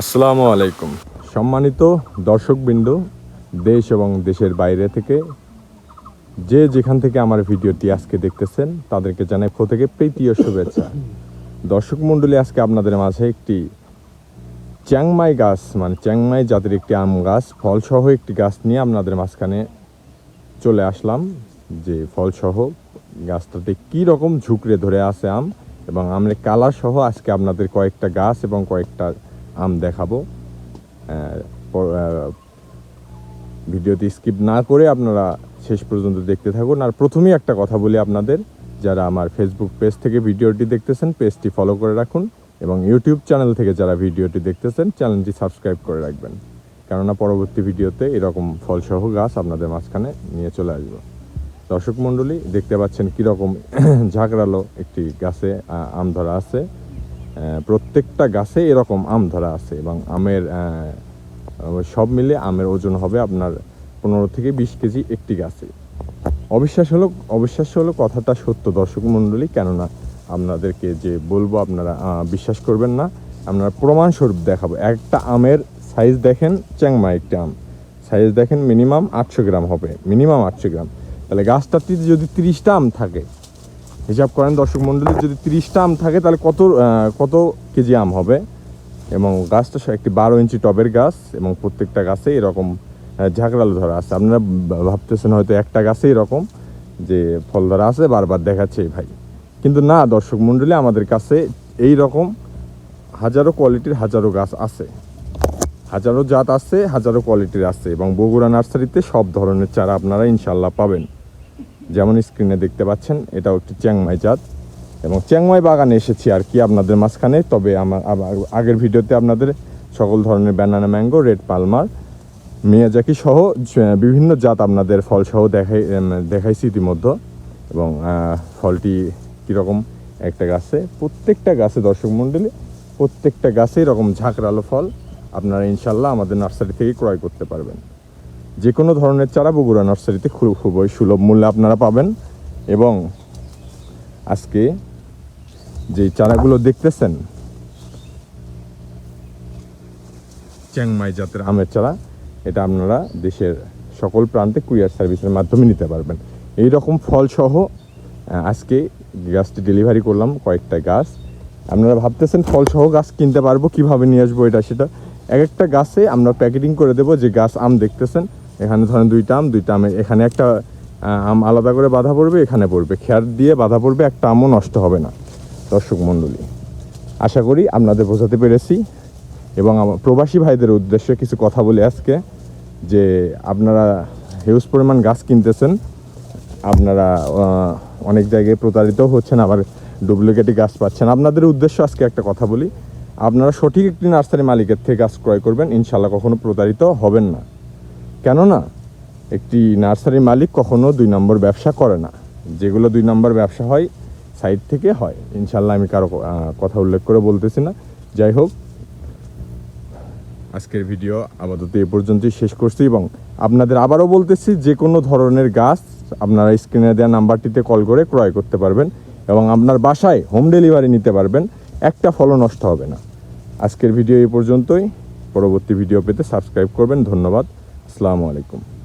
আসসালামু আলাইকুম। সম্মানিত দর্শকবৃন্দ, দেশ এবং দেশের বাইরে থেকে যে যেখান থেকে আমার ভিডিওটি আজকে দেখতেছেন, তাদেরকে জানাই খো থেকে প্রীতি ও শুভেচ্ছা। দর্শক মণ্ডলী, আজকে আপনাদের মাঝে একটি চ্যাংমাই গাছ মানে চ্যাংমাই জাতের একটি আম গাছ, ফলসহ একটি গাছ নিয়ে আপনাদের মাঝখানে চলে আসলাম। যে ফলসহ গাছটাতে কী রকম ঝুঁকড়ে ধরে আছে আম এবং আমের কালার সহ আজকে আপনাদের কয়েকটা গাছ এবং কয়েকটা আম দেখাবো। ভিডিওটি স্কিপ না করে আপনারা শেষ পর্যন্ত দেখতে থাকুন। আর প্রথমেই একটা কথা বলি আপনাদের, যারা আমার ফেসবুক পেজ থেকে ভিডিওটি দেখতেছেন পেজটি ফলো করে রাখুন এবং ইউটিউব চ্যানেল থেকে যারা ভিডিওটি দেখতেছেন চ্যানেলটি সাবস্ক্রাইব করে রাখবেন। কেননা পরবর্তী ভিডিওতে এরকম ফলসহ গাছ আপনাদের মাঝখানে নিয়ে চলে আসব। দর্শক মণ্ডলী, দেখতে পাচ্ছেন কীরকম ঝাঁকড়ালো একটি গাছে আম ধরা আছে। প্রত্যেকটা গাছে এরকম আম ধরা আছে এবং আমের সব মিলে আমের ওজন হবে আপনার পনেরো থেকে বিশ কেজি একটি গাছে। অবিশ্বাস হলো অবিশ্বাস হলো কথাটা সত্য দর্শক মণ্ডলী, কেননা আপনাদেরকে যে বলব আপনারা বিশ্বাস করবেন না আপনারা প্রমাণস্বরূপ দেখাবো। একটা আমের সাইজ দেখেন, চ্যাংমা একটি আম। সাইজ দেখেন মিনিমাম আটশো গ্রাম হবে মিনিমাম আটশো গ্রাম। তাহলে গাছটাতে যদি তিরিশটা আম থাকে হিসাব করেন, দর্শক মণ্ডলী, যদি তিরিশটা আম থাকে, তাহলে কত কত কেজি আম হবে? এবং গাছটা একটি বারো ইঞ্চি টবের গাছ এবং প্রত্যেকটা গাছে এরকম ঝাঁকড়ালো ধরা আছে। আপনারা ভাবতেছেন হয়তো একটা গাছে এরকম যে ফল ধরা আছে, বারবার দেখাচ্ছে ভাই। কিন্তু না, দর্শক মণ্ডলী, আমাদের কাছে এই রকম হাজারো কোয়ালিটির হাজারো গাছ আছে। হাজারো জাত আছে, হাজারো কোয়ালিটির আছে এবং বগুড়া নার্সারিতে সব ধরনের চারা আপনারা ইনশাল্লাহ পাবেন। যেমন স্ক্রিনে দেখতে পাচ্ছেন, এটাও একটি চ্যাংমাই জাত। এবং চ্যাংমাই বাগানে এসেছি আর কি আপনাদের মাঝখানে, তবে আমার আগের ভিডিওতে আপনাদের সকল ধরনের banana mango red palmer Miyazaki সহ বিভিন্ন জাত আপনাদের ফল সহ দেখাই দেখাইছি ইতিমধ্যে। এবং ফলটি কীরকম একটা গাছে, প্রত্যেকটা গাছে দর্শক মণ্ডলী, প্রত্যেকটা গাছে এরকম ঝাঁকড়ালো ফল আপনারা ইনশাল্লাহ আমাদের নার্সারি থেকে ক্রয় করতে পারবেন। যে কোনো ধরনের চারা বগুড়া নার্সারিতে খুব খুবই সুলভ মূল্যে আপনারা পাবেন এবং আজকে যে চারাগুলো দেখতেছেন চ্যাংমাই জাতের আমের চারা, এটা আপনারা দেশের সকল প্রান্তে কুরিয়ার সার্ভিসের মাধ্যমে নিতে পারবেন। এই রকম ফল সহ আজকে গাছটি ডেলিভারি করলাম কয়েকটা গাছ। আপনারা ভাবতেছেন ফল সহ গাছ কিনতে পারব, কীভাবে নিয়ে আসব এটা সেটা? এক একটা গাছে আমরা প্যাকেটিং করে দেবো যে গাছ আম দেখতেছেন। এখানে ধরেন দুইটা আম, দুইটা আমের, এখানে একটা আম আলাদা করে বাধা পড়বে, এখানে পড়বে। খেয়ার দিয়ে বাধা পড়বে, একটা আমও নষ্ট হবে না, দর্শক মণ্ডলী। আশা করি আপনাদের বোঝাতে পেরেছি এবং আমার প্রবাসী ভাইদের উদ্দেশ্যে কিছু কথা বলি আজকে, যে আপনারা হিউজ পরিমাণ গাছ কিনতেছেন, আপনারা অনেক জায়গায় প্রতারিত হচ্ছেন, আবার ডুপ্লিকেটই গাছ পাচ্ছেন। আপনাদের উদ্দেশ্য আজকে একটা কথা বলি, আপনারা সঠিক একটি নার্সারি মালিকের থেকে গাছ ক্রয় করবেন, ইনশাল্লাহ কখনো প্রতারিত হবেন না। কেননা, একটি নার্সারি মালিক কখনো দুই নম্বর ব্যবসা করে না। যেগুলো দুই নম্বর ব্যবসা হয়, সাইড থেকে হয়। ইনশাল্লাহ আমি কারও কথা উল্লেখ করে বলতেছি না। যাই হোক, আজকের ভিডিও আপাতত এ পর্যন্তই শেষ করছি এবং আপনাদের আবারও বলতেছি, যে কোনো ধরনের গাছ আপনারা স্ক্রিনে দেওয়া নাম্বারটিতে কল করে ক্রয় করতে পারবেন এবং আপনার বাসায় হোম ডেলিভারি নিতে পারবেন। একটা ফলও নষ্ট হবে না। আজকের ভিডিও এই পর্যন্তই। পরবর্তী ভিডিও পেতে সাবস্ক্রাইব করবেন। ধন্যবাদ। আসসালামু আলাইকুম।